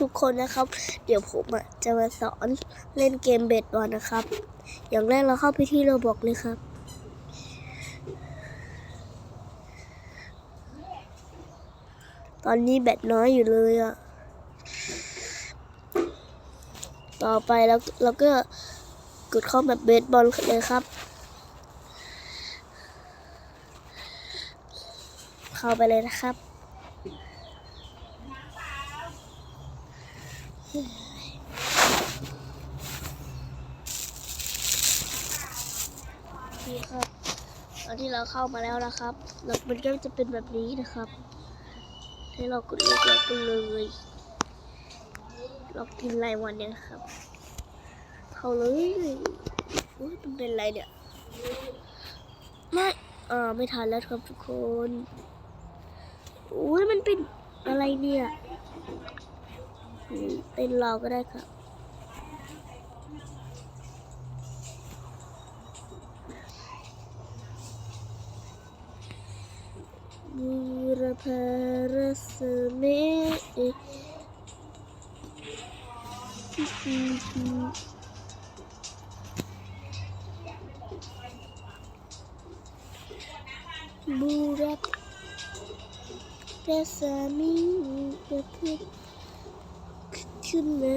ทุกคนนะครับ เดี๋ยวผมอะจะมาสอนเล่นเกมเบสบอลนะครับ อย่างแรกเราเข้าไปที่โรบอกเลยครับ ตอนนี้แบตน้อยอยู่เลยอะ ต่อไปแล้วเราก็กดเข้าแบบเบสบอลเลยครับ เข้าไปเลยนะครับ นี่ครับตอนที่เราเข้ามาแล้วนะครับแล้วมันก็จะเป็นแบบนี้นะครับ ให้เรากดลือกล็อกไปเลยล็อกกินรายวันเนี่ยครับ เข้าเลยอุ้ยมันเป็นอะไรเนี่ยไม่อ่าไม่ทันแล้วครับทุกคนอุ้ยมันเป็นอะไรเนี่ย เป็นรอก็ได้ครับบูรพารสเมบูรพารสเมเพื่อ ขึ้นมา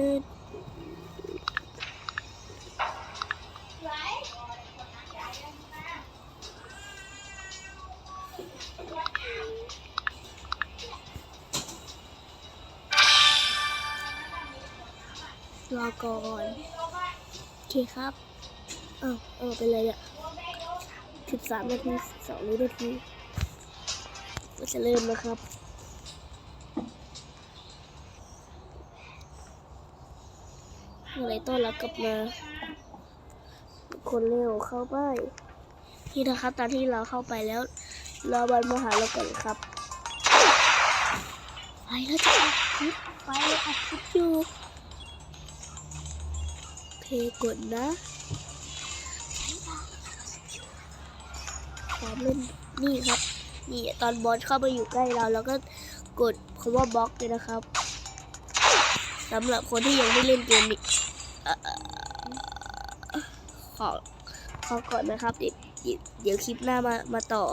รอก่อนโอเคครับ เอ้าเออเป็นไรเนี่ยสิบสามนาทีสองนาทีก็จะเริ่มนะครับ อะไรต้อนรับกลับมาทุกคนเร็วเข้าไปนี่นะครับตอนที่เราเข้าไปแล้วรอบอลมาหาเราก่อนครับไปแล้วจะอัดคลิปไปอัดคลิปอยู่เพกดนะพร้อมเล่นนี่ครับ นี่ตอนบอสเข้ามาอยู่ใกล้เรา แล้วก็กดคำว่าบล็อกเลยนะครับ สำหรับคนที่ยังไม่เล่นเกมนี่ขอขอก่อนนะครับเดี๋ยวเดี๋ยวคลิปหน้ามามาต่อ